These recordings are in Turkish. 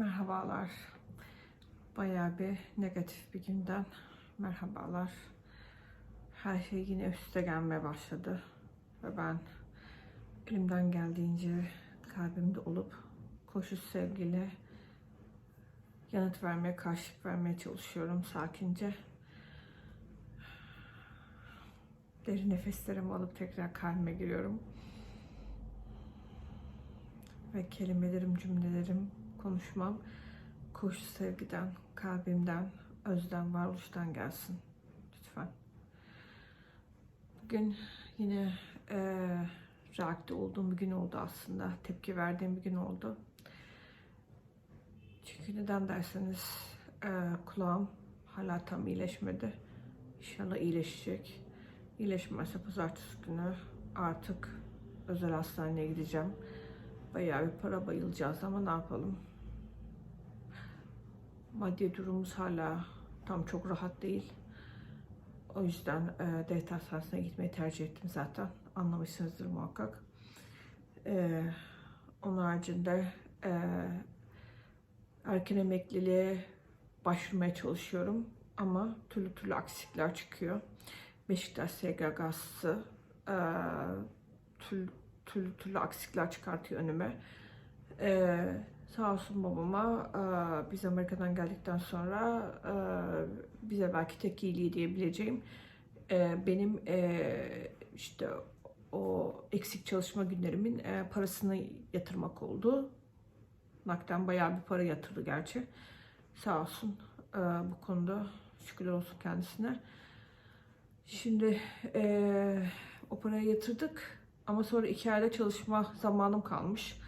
Merhabalar. Bayağı bir negatif bir günden merhabalar. Her şey yine üste gelmeye başladı. Ve ben elimden geldiğince kalbimde olup koşu sevgiyle yanıt vermeye, karşılık vermeye çalışıyorum sakince. Derin nefeslerimi alıp tekrar kalbime giriyorum. Ve kelimelerim, cümlelerim, konuşmam koşu sevgiden, kalbimden, özden, varoluştan gelsin. Lütfen. Bugün yine eee reakte olduğum bir gün oldu aslında. Tepki verdiğim bir gün oldu. Çünkü neden derseniz eee, kulağım hala tam iyileşmedi. İnşallah iyileşecek. İyileşmezse pazartesi günü artık özel hastaneye gideceğim. Bayağı bir para bayılacağız ama ne yapalım? Maddi durumumuz hala tam çok rahat değil. O yüzden e, devlet hastanesine gitmeyi tercih ettim zaten. Anlamışsınızdır muhakkak. E, onun haricinde e, erken emekliliğe başvurmaya çalışıyorum. Ama türlü türlü aksilikler çıkıyor. Beşiktaş SGK'sı e, türlü, türlü türlü aksilikler çıkartıyor önüme. E, sağ olsun babama e, biz Amerika'dan geldikten sonra e, bize belki tek iyiliği diyebileceğim e, benim e, işte o eksik çalışma günlerimin parasını yatırmak oldu. Nakden bayağı bir para yatırdı gerçi. Sağ olsun bu konuda şükürler olsun kendisine. Şimdi o parayı yatırdık ama sonra iki ayda çalışma zamanım kalmış.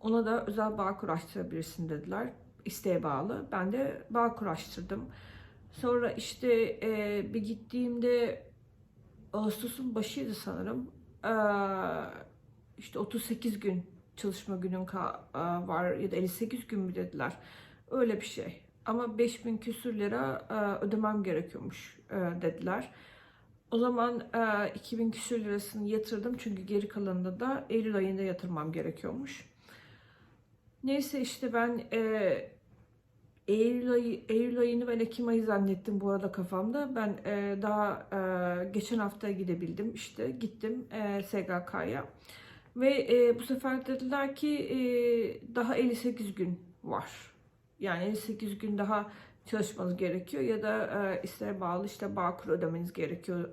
Ona da özel bağ kuraştırabilirsin dediler. İsteğe bağlı. Ben de bağ kuraştırdım. Sonra işte e, bir gittiğimde Ağustos'un başıydı sanırım. E, işte 38 gün çalışma günün e, var ya da 58 gün mü dediler. Öyle bir şey. Ama 5000 küsür lira e, ödemem gerekiyormuş e, dediler. O zaman e, 2000 küsür lirasını yatırdım çünkü geri kalanını da Eylül ayında yatırmam gerekiyormuş. Neyse işte ben e, Eylül, ayı, Eylül ayını ben Ekim ayı zannettim bu arada kafamda. Ben e, daha e, geçen hafta gidebildim işte gittim e, SGK'ya. Ve e, bu sefer dediler ki e, daha 58 gün var. Yani 58 gün daha çalışmanız gerekiyor ya da e, isteğe bağlı işte bağkur ödemeniz gerekiyor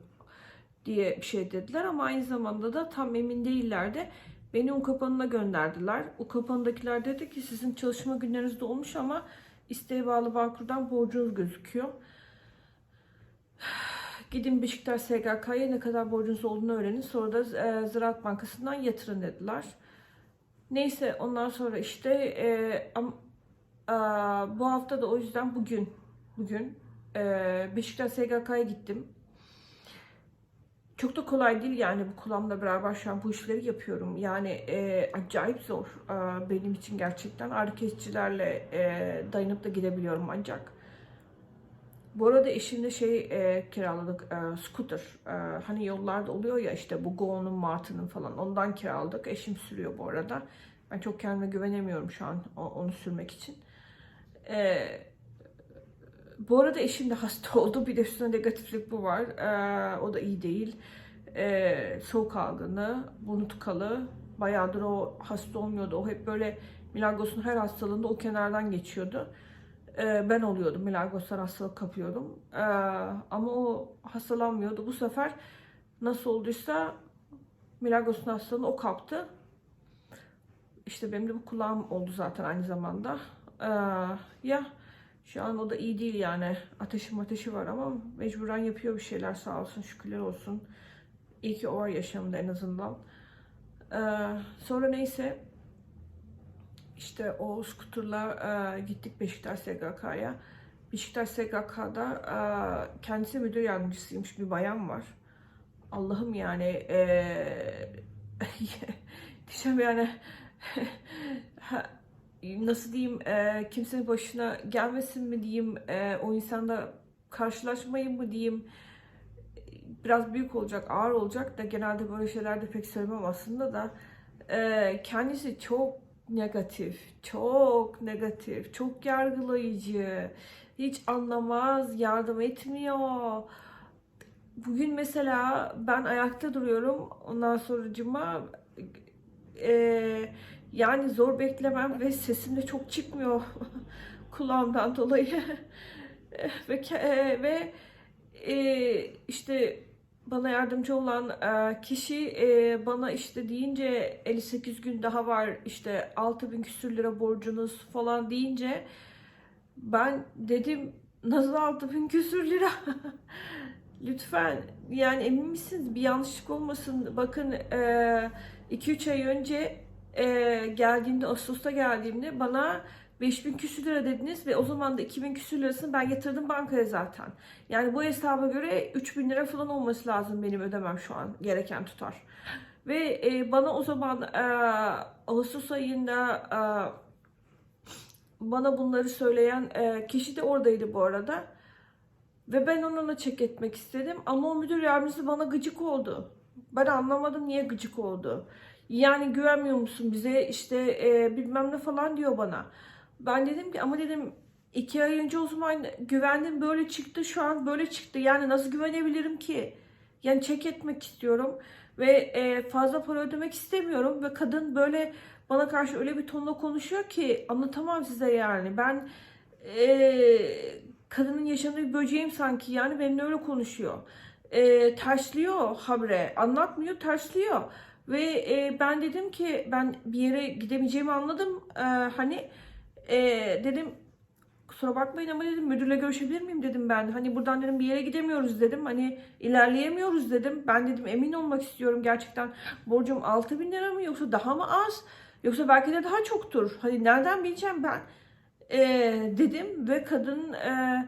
diye bir şey dediler ama aynı zamanda da tam emin değillerdi. Beni UKAPA'nına gönderdiler. UKAPA'ndakiler dedi ki sizin çalışma günleriniz dolmuş ama isteğe bağlı Bağkur'dan borcunuz gözüküyor. Gidin Beşiktaş SGK'ya ne kadar borcunuz olduğunu öğrenin. Sonra da e, Ziraat Bankası'ndan yatırın dediler. Neyse ondan sonra işte e, am- aa, bu hafta da o yüzden bugün bugün e, Beşiktaş SGK'ya gittim. Çok da kolay değil yani bu kulağımla beraber şu an bu işleri yapıyorum. Yani e, acayip zor e, benim için gerçekten. Ağrı kesicilerle e, dayanıp da gidebiliyorum ancak. Bu arada eşimle şey e, kiraladık, e, scooter. E, hani yollarda oluyor ya işte bu Go'nun, Martı'nın falan ondan kiraladık. Eşim sürüyor bu arada. Ben çok kendime güvenemiyorum şu an onu sürmek için. E, bu arada eşim de hasta oldu. Bir de üstüne negatiflik bu var. Ee, o da iyi değil. Ee, soğuk algını, burnu tıkalı. Bayağıdır o hasta olmuyordu. O hep böyle Milagos'un her hastalığında o kenardan geçiyordu. Ee, ben oluyordum. Milagos'tan hastalık kapıyordum. Ee, ama o hastalanmıyordu. Bu sefer nasıl olduysa Milagos'un hastalığını o kaptı. İşte benim de bu kulağım oldu zaten aynı zamanda. Ee, ya şu an o da iyi değil yani. Ateşi ateşi var ama mecburen yapıyor bir şeyler sağ olsun şükürler olsun. İyi ki o var yaşamında en azından. Ee, sonra neyse işte o skuterla e, gittik Beşiktaş SGK'ya. Beşiktaş SGK'da e, kendisi müdür yardımcısıymış bir bayan var. Allah'ım yani e, diyeceğim yani nasıl diyeyim e, kimsenin başına gelmesin mi diyeyim e, o insanda karşılaşmayın mı diyeyim biraz büyük olacak ağır olacak da genelde böyle şeylerde pek sevmem aslında da e, kendisi çok negatif, çok negatif, çok yargılayıcı, hiç anlamaz, yardım etmiyor. Bugün mesela ben ayakta duruyorum, ondan sonracıma e, yani zor beklemem ve sesim de çok çıkmıyor kulağımdan dolayı. Ve e, ve e, işte bana yardımcı olan e, kişi e, bana işte deyince 58 gün daha var işte 6000 küsür lira borcunuz falan deyince ben dedim nasıl 6000 küsür lira. Lütfen yani emin misiniz? Bir yanlışlık olmasın. Bakın 2-3 ay önce e, geldiğimde Ağustos'ta geldiğimde bana 5000 küsür lira dediniz ve o zaman da 2000 küsür lirasını ben yatırdım bankaya zaten. Yani bu hesaba göre 3000 lira falan olması lazım benim ödemem şu an gereken tutar. Ve e, bana o zaman e, Ağustos ayında e, bana bunları söyleyen e, kişi de oradaydı bu arada. Ve ben onunla çek etmek istedim ama o müdür yardımcısı bana gıcık oldu. Ben anlamadım niye gıcık oldu. Yani güvenmiyor musun bize işte e, bilmem ne falan diyor bana. Ben dedim ki ama dedim iki ay önce o zaman güvendim böyle çıktı şu an böyle çıktı. Yani nasıl güvenebilirim ki? Yani çek etmek istiyorum ve e, fazla para ödemek istemiyorum ve kadın böyle bana karşı öyle bir tonla konuşuyor ki anlatamam size yani. Ben e, kadının yaşadığı bir böceğim sanki yani benimle öyle konuşuyor. E, tersliyor habire anlatmıyor tersliyor. Ve e, ben dedim ki ben bir yere gidemeyeceğimi anladım. E, hani e, dedim kusura bakmayın ama dedim müdürle görüşebilir miyim dedim ben. Hani buradan dedim bir yere gidemiyoruz dedim. Hani ilerleyemiyoruz dedim. Ben dedim emin olmak istiyorum gerçekten borcum 6 bin lira mı yoksa daha mı az? Yoksa belki de daha çoktur. Hani nereden bileceğim ben? E, dedim ve kadın e,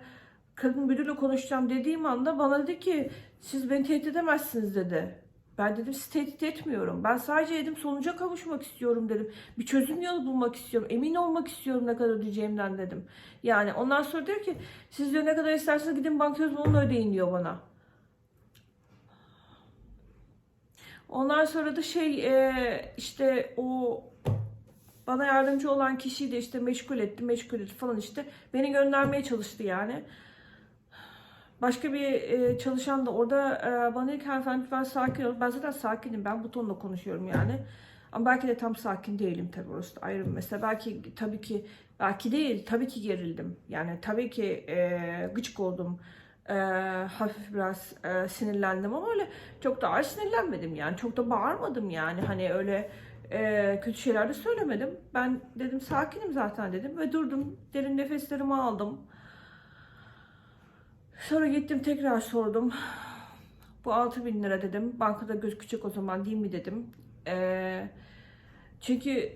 kadın müdürle konuşacağım dediğim anda bana dedi ki siz beni tehdit edemezsiniz dedi. Ben dedim sizi tehdit etmiyorum. Ben sadece dedim sonuca kavuşmak istiyorum dedim. Bir çözüm yolu bulmak istiyorum. Emin olmak istiyorum ne kadar ödeyeceğimden dedim. Yani ondan sonra diyor ki siz diyor ne kadar isterseniz gidin banka onunla ödeyin diyor bana. Ondan sonra da şey e, işte o bana yardımcı olan kişiyi de işte meşgul etti, meşgul etti falan işte. Beni göndermeye çalıştı yani. Başka bir e, çalışan da orada e, bana ki hanımefendi ben sakin ol. Ben zaten sakinim. Ben bu tonla konuşuyorum yani. Ama belki de tam sakin değilim tabii orası da ayrı bir mesele. Belki tabii ki belki değil tabii ki gerildim. Yani tabii ki e, gıcık oldum. E, hafif biraz e, sinirlendim ama öyle çok da ağır sinirlenmedim yani. Çok da bağırmadım yani. Hani öyle e, kötü şeyler de söylemedim. Ben dedim sakinim zaten dedim ve durdum. Derin nefeslerimi aldım. Sonra gittim tekrar sordum. Bu 6 bin lira dedim. Bankada gözükecek o zaman değil mi dedim. Ee, çünkü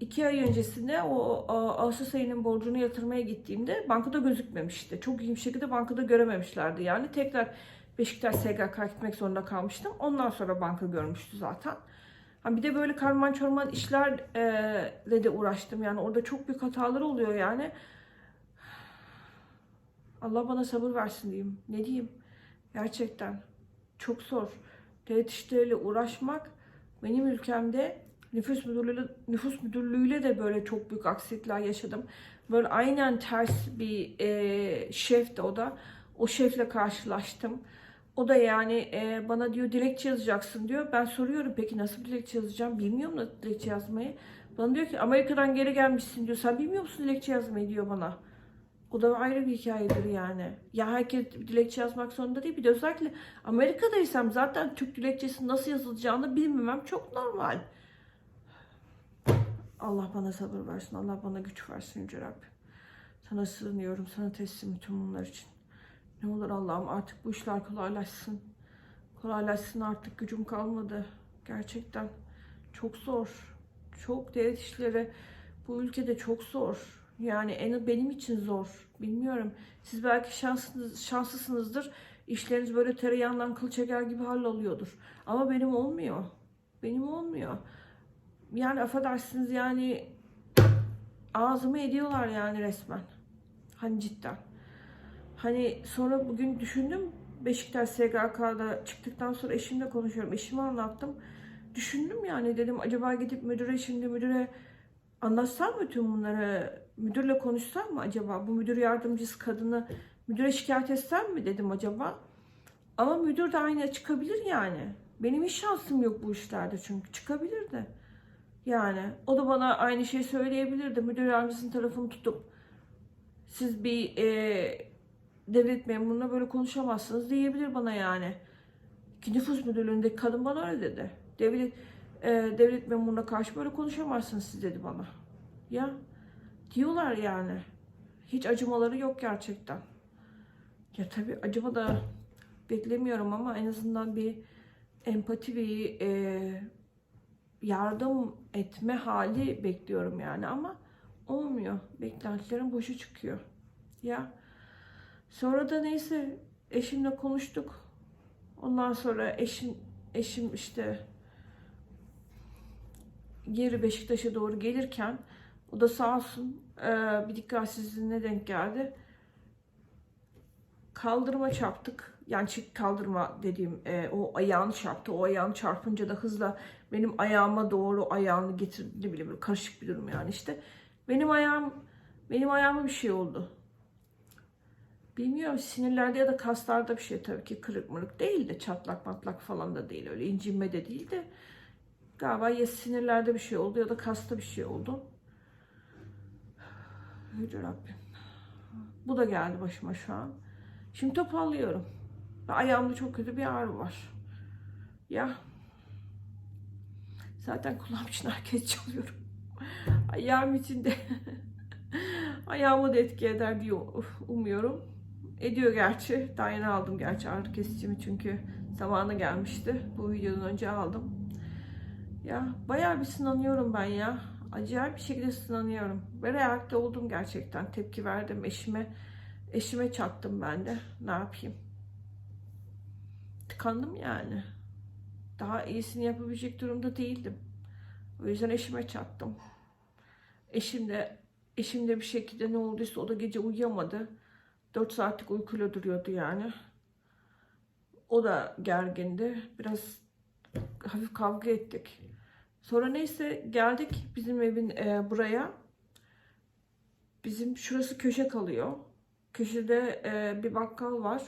iki ay öncesinde o Ağustos ayının borcunu yatırmaya gittiğimde bankada gözükmemişti. Çok iyi bir şekilde bankada görememişlerdi. Yani tekrar Beşiktaş SGK gitmek zorunda kalmıştım. Ondan sonra banka görmüştü zaten. Ha bir de böyle karman çorman işlerle de uğraştım. Yani orada çok büyük hatalar oluyor yani. Allah bana sabır versin diyeyim. Ne diyeyim? Gerçekten çok zor. Devlet işleriyle uğraşmak benim ülkemde nüfus müdürlüğüyle, nüfus müdürlüğüyle de böyle çok büyük aksilikler yaşadım. Böyle aynen ters bir e, şef de o da. O şefle karşılaştım. O da yani e, bana diyor dilekçe yazacaksın diyor. Ben soruyorum peki nasıl dilekçe yazacağım? Bilmiyorum da dilekçe yazmayı. Bana diyor ki Amerika'dan geri gelmişsin diyor. Sen bilmiyor musun dilekçe yazmayı diyor bana. O da ayrı bir hikayedir yani. Ya herkes dilekçe yazmak zorunda değil. Bir de özellikle Amerika'daysam zaten Türk dilekçesi nasıl yazılacağını bilmemem çok normal. Allah bana sabır versin. Allah bana güç versin Yüce Rabbim. Sana sığınıyorum. Sana teslim tüm bunlar için. Ne olur Allah'ım artık bu işler kolaylaşsın. Kolaylaşsın artık gücüm kalmadı. Gerçekten çok zor. Çok devlet işleri bu ülkede çok zor. Yani en benim için zor. Bilmiyorum. Siz belki şanslısınız, şanslısınızdır. İşleriniz böyle tereyağından kıl çeker gibi halloluyordur. Ama benim olmuyor. Benim olmuyor. Yani affedersiniz yani ağzımı ediyorlar yani resmen. Hani cidden. Hani sonra bugün düşündüm. Beşiktaş SGK'da çıktıktan sonra eşimle konuşuyorum. Eşime anlattım. Düşündüm yani dedim acaba gidip müdüre şimdi müdüre Anlatsam mı tüm bunları? Müdürle konuşsam mı acaba? Bu müdür yardımcısı kadını müdüre şikayet etsem mi dedim acaba? Ama müdür de aynı çıkabilir yani. Benim hiç şansım yok bu işlerde çünkü çıkabilir de. Yani o da bana aynı şeyi söyleyebilirdi. Müdür yardımcısının tarafını tutup siz bir e, devlet memuruna böyle konuşamazsınız diyebilir bana yani. Ki nüfus müdürlüğündeki kadın bana öyle dedi. Devlet e, devlet memuruna karşı böyle konuşamazsınız siz dedi bana. Ya diyorlar yani. Hiç acımaları yok gerçekten. Ya tabii acıma da beklemiyorum ama en azından bir empati bir e, yardım etme hali bekliyorum yani ama olmuyor. Beklentilerim boşa çıkıyor. Ya sonra da neyse eşimle konuştuk. Ondan sonra eşim eşim işte geri Beşiktaş'a doğru gelirken o da sağ olsun e, bir dikkatsizliğine denk geldi. Kaldırıma çarptık. Yani çık kaldırma dediğim e, o ayağını çarptı. O ayağını çarpınca da hızla benim ayağıma doğru ayağını getirdi. Bileyim böyle karışık bir durum yani işte. Benim ayağım benim ayağıma bir şey oldu. Bilmiyorum sinirlerde ya da kaslarda bir şey tabii ki kırık mırık değil de çatlak matlak falan da değil öyle incinme de değil de galiba ya sinirlerde bir şey oldu ya da kasta bir şey oldu. Yüce Rabbim. Bu da geldi başıma şu an. Şimdi toparlıyorum. Ayağımda çok kötü bir ağrı var. Ya. Zaten kulağım için herkes çalıyorum. Ayağım içinde. Ayağımı da etki eder diye umuyorum. Ediyor gerçi. Daha yeni aldım gerçi ağrı kesicimi çünkü zamanı gelmişti. Bu videodan önce aldım. Ya bayağı bir sınanıyorum ben ya. Acayip bir şekilde sınanıyorum. Ve reakte oldum gerçekten. Tepki verdim eşime. Eşime çattım ben de. Ne yapayım? Tıkandım yani. Daha iyisini yapabilecek durumda değildim. O yüzden eşime çattım. Eşim de eşim de bir şekilde ne olduysa o da gece uyuyamadı. 4 saatlik uykuyla duruyordu yani. O da gergindi. Biraz hafif kavga ettik. Sonra neyse geldik bizim evin e, buraya. Bizim şurası köşe kalıyor. Köşede e, bir bakkal var.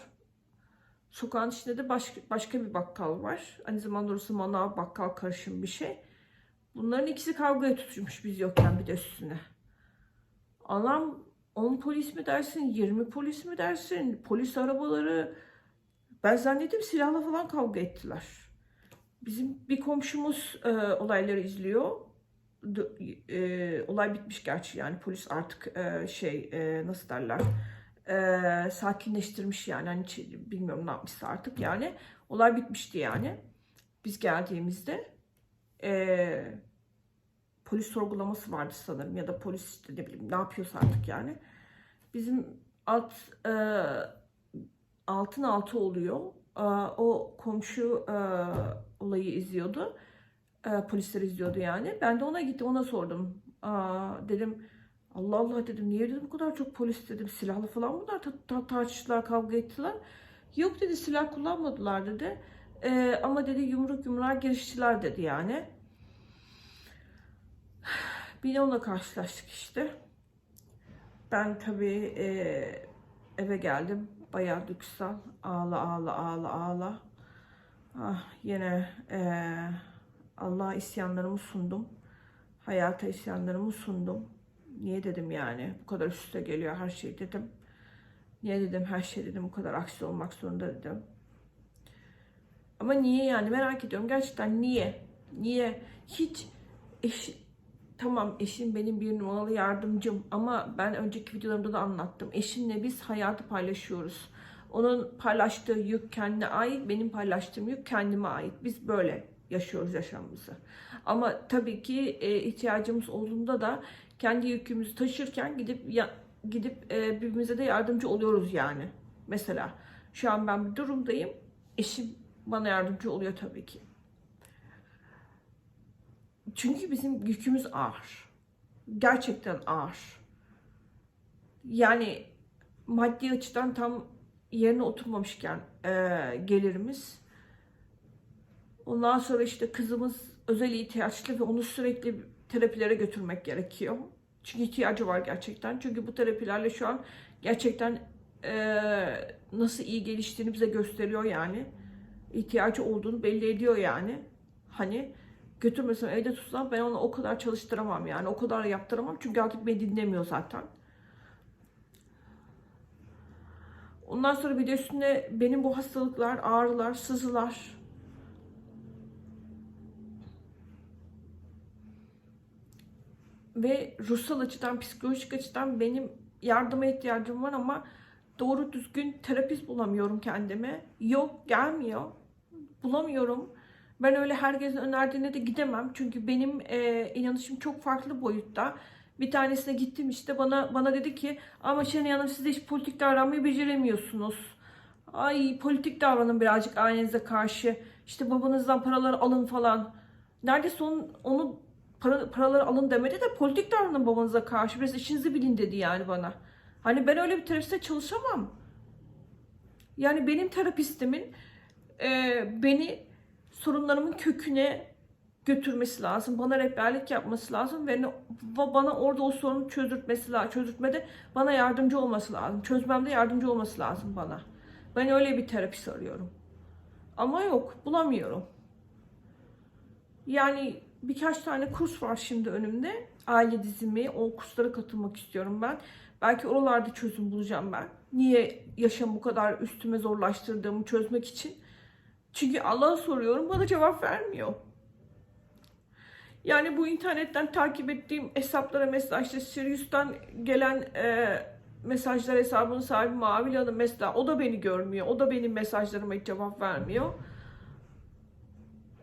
Sokağın içinde de başka, başka bir bakkal var. Aynı zamanda orası manav bakkal karışım bir şey. Bunların ikisi kavgaya tutuşmuş biz yokken bir de üstüne. Anam 10 polis mi dersin, 20 polis mi dersin, polis arabaları. Ben zannettim silahla falan kavga ettiler. Bizim bir komşumuz e, olayları izliyor. E, olay bitmiş gerçi yani polis artık e, şey e, nasıl derler e, sakinleştirmiş yani. Hani bilmiyorum ne yapmışsa artık yani. Olay bitmişti yani biz geldiğimizde. E, polis sorgulaması vardı sanırım ya da polis işte ne bileyim ne yapıyorsa artık yani. Bizim alt e, altın altı oluyor. E, o komşu e, olayı izliyordu e, polisler izliyordu yani ben de ona gittim ona sordum Aa, dedim Allah Allah dedim niye dedim bu kadar çok polis dedim silahlı falan bunlar ta- ta- tartıştılar kavga ettiler. Yok dedi silah kullanmadılar dedi. Ee, ama dedi yumruk yumruğa giriştiler dedi yani. Bir de onunla karşılaştık işte. Ben tabii e, eve geldim. Bayağı duygusal. Ağla ağla ağla ağla. Ah, yine e, Allah'a isyanlarımı sundum. Hayata isyanlarımı sundum. Niye dedim yani bu kadar üst üste geliyor her şey dedim. Niye dedim her şey dedim bu kadar aksi olmak zorunda dedim. Ama niye yani merak ediyorum gerçekten niye? Niye? Hiç eş, tamam eşim benim bir numaralı yardımcım ama ben önceki videolarımda da anlattım. Eşimle biz hayatı paylaşıyoruz. Onun paylaştığı yük kendine ait, benim paylaştığım yük kendime ait. Biz böyle yaşıyoruz yaşamımızı. Ama tabii ki e, ihtiyacımız olduğunda da kendi yükümüzü taşırken gidip ya, gidip e, birbirimize de yardımcı oluyoruz yani. Mesela şu an ben bir durumdayım. Eşim bana yardımcı oluyor tabii ki. Çünkü bizim yükümüz ağır. Gerçekten ağır. Yani maddi açıdan tam yerine oturmamışken e, gelirimiz. Ondan sonra işte kızımız özel ihtiyaçlı ve onu sürekli terapilere götürmek gerekiyor. Çünkü ihtiyacı var gerçekten. Çünkü bu terapilerle şu an gerçekten eee, nasıl iyi geliştiğini bize gösteriyor yani. İhtiyacı olduğunu belli ediyor yani. Hani götürmesem evde tutsam ben onu o kadar çalıştıramam yani. O kadar yaptıramam çünkü artık beni dinlemiyor zaten. Ondan sonra bir de üstüne benim bu hastalıklar, ağrılar, sızılar, ve ruhsal açıdan, psikolojik açıdan benim yardıma ihtiyacım var ama doğru düzgün terapist bulamıyorum kendime. Yok, gelmiyor. Bulamıyorum. Ben öyle herkesin önerdiğine de gidemem. Çünkü benim e, inanışım çok farklı boyutta. Bir tanesine gittim işte bana bana dedi ki ama Şenay Hanım siz hiç politik davranmayı beceremiyorsunuz. Ay politik davranın birazcık ailenize karşı. İşte babanızdan paraları alın falan. Neredeyse onun, onu para, paraları alın demedi de politik davranın babanıza karşı. Biraz işinizi bilin dedi yani bana. Hani ben öyle bir terapiste çalışamam. Yani benim terapistimin e, beni sorunlarımın köküne götürmesi lazım. Bana rehberlik yapması lazım ve bana orada o sorunu çözürtmesi lazım. Çözürtmede bana yardımcı olması lazım. Çözmemde yardımcı olması lazım bana. Ben öyle bir terapist arıyorum. Ama yok, bulamıyorum. Yani birkaç tane kurs var şimdi önümde. Aile dizimi, o kurslara katılmak istiyorum ben. Belki oralarda çözüm bulacağım ben. Niye yaşamı bu kadar üstüme zorlaştırdığımı çözmek için. Çünkü Allah'a soruyorum, bana cevap vermiyor. Yani bu internetten takip ettiğim hesaplara mesela işte Sirius'tan gelen e, mesajlar hesabının sahibi Mavi Hanım mesela o da beni görmüyor. O da benim mesajlarıma hiç cevap vermiyor.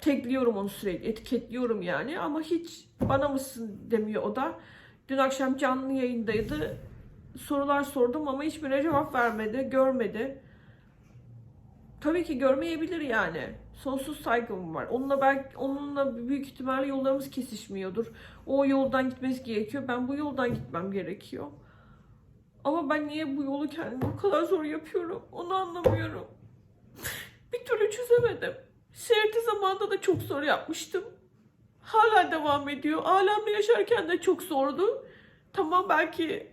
Tekliyorum onu sürekli, etiketliyorum yani ama hiç bana mısın demiyor o da. Dün akşam canlı yayındaydı. Sorular sordum ama hiçbirine cevap vermedi, görmedi. Tabii ki görmeyebilir yani. Sonsuz saygım var. Onunla belki onunla büyük ihtimalle yollarımız kesişmiyordur. O yoldan gitmesi gerekiyor. Ben bu yoldan gitmem gerekiyor. Ama ben niye bu yolu kendime bu kadar zor yapıyorum? Onu anlamıyorum. Bir türlü çözemedim. Şeriti zamanında da çok zor yapmıştım. Hala devam ediyor. Alemde yaşarken de çok zordu. Tamam belki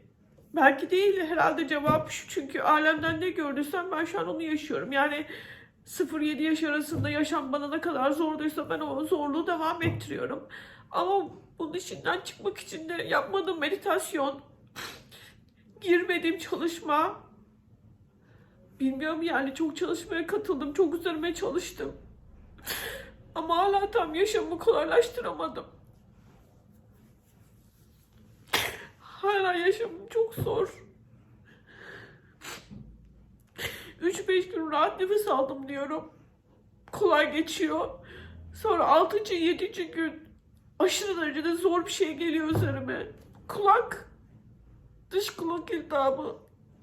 belki değil herhalde cevap şu çünkü alemden ne gördüysem ben şu an onu yaşıyorum. Yani 0-7 yaş arasında yaşam bana ne kadar zorduysa ben o zorluğu devam ettiriyorum. Ama bunun içinden çıkmak için de yapmadığım meditasyon, girmediğim çalışma, bilmiyorum yani çok çalışmaya katıldım, çok üzerime çalıştım. Ama hala tam yaşamımı kolaylaştıramadım. Hala yaşamım çok zor. 3-5 gün rahat nefes aldım diyorum. Kolay geçiyor. Sonra 6. 7. gün aşırı derecede zor bir şey geliyor üzerime. Kulak. Dış kulak iltihabı.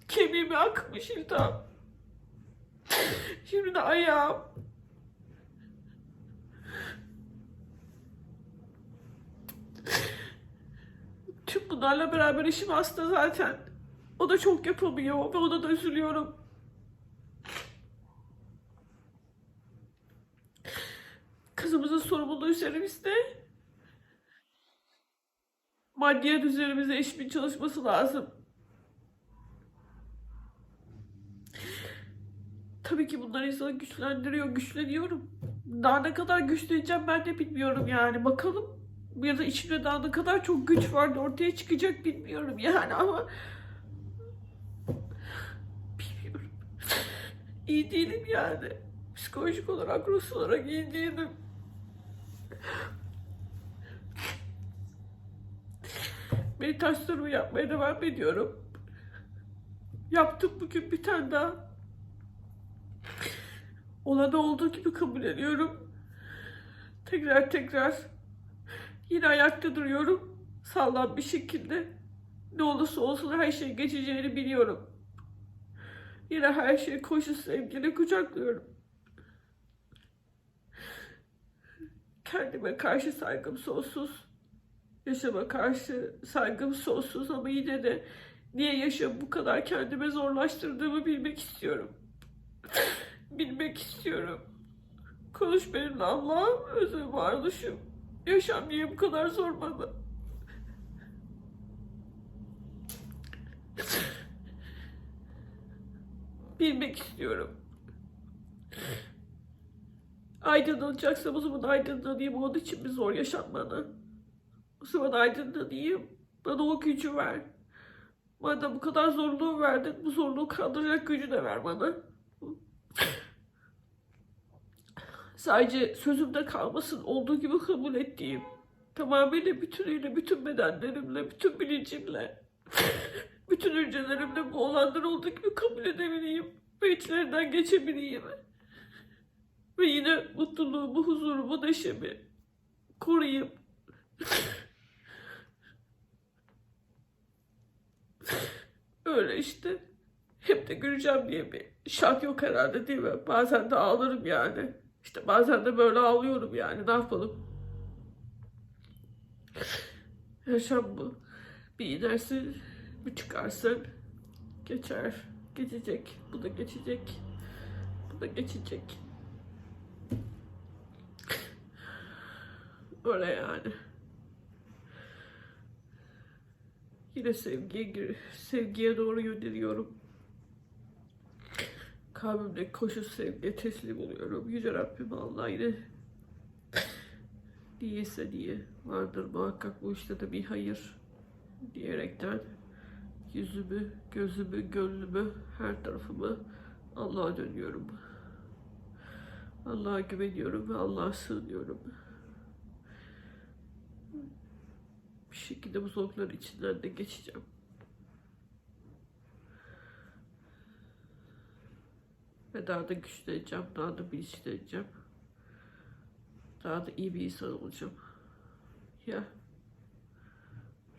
Kemiğime akmış iltihap. Şimdi de ayağım. Tüm bunlarla beraber işim hasta zaten. O da çok yapamıyor ve ona da üzülüyorum. Kızımızın sorumluluğu üzerimizde. Maddiyat üzerimize eşimin çalışması lazım. Tabii ki bunlar insanı güçlendiriyor, güçleniyorum. Daha ne kadar güçleneceğim ben de bilmiyorum yani. Bakalım ya da içimde daha ne kadar çok güç vardı ortaya çıkacak bilmiyorum yani ama bilmiyorum. İyi değilim yani. Psikolojik olarak, ruhsal olarak iyi değilim. Meditasyonumu yapmaya devam ediyorum. Yaptım bugün bir tane daha. Olanı olduğu gibi kabul ediyorum. Tekrar tekrar yine ayakta duruyorum. Sağlam bir şekilde. Ne olursa olsun her şey geçeceğini biliyorum. Yine her şeyi koşu sevgiyle kucaklıyorum. kendime karşı saygım sonsuz. Yaşama karşı saygım sonsuz ama yine de niye yaşamı bu kadar kendime zorlaştırdığımı bilmek istiyorum. bilmek istiyorum. Konuş benimle Allah'ım, özel varoluşum. Yaşam niye bu kadar zor bana? bilmek istiyorum. Aydınlanacaksam o zaman aydınlanayım. Onun için mi zor yaşanmanı? O zaman aydınlanayım. Bana o gücü ver. Madem bu kadar zorluğu verdin, bu zorluğu kaldıracak gücü de ver bana. Sadece sözümde kalmasın, olduğu gibi kabul ettiğim, tamamıyla bütünüyle, bütün bedenlerimle, bütün bilincimle, bütün hücrelerimle bu olanlar olduğu gibi kabul edebileyim ve içlerinden geçebileyim. Ve yine mutluluğumu, huzurumu, neşemi koruyayım. Öyle işte. Hep de güleceğim diye bir şart yok herhalde değil mi? Bazen de ağlarım yani. İşte bazen de böyle ağlıyorum yani. Ne yapalım? Yaşam bu. Bir inersin, bir çıkarsın. Geçer. Geçecek. Bu da geçecek. Bu da geçecek. Öyle yani. Yine sevgiye sevgiye doğru yöneliyorum. Kalbimde koşu sevgiye teslim oluyorum. Yüce Rabbim Allah yine niyeyse diye vardır muhakkak bu işte de bir hayır diyerekten yüzümü, gözümü, gönlümü, her tarafımı Allah'a dönüyorum. Allah'a güveniyorum ve Allah'a sığınıyorum. Bir şekilde bu zorlukların içinden de geçeceğim. Ve daha da güçleneceğim, daha da bilinçleneceğim. Daha da iyi bir insan olacağım. Ya.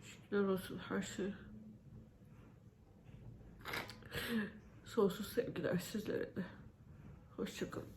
Şükürler olsun her şey. Sonsuz sevgiler sizlere de. Hoşçakalın.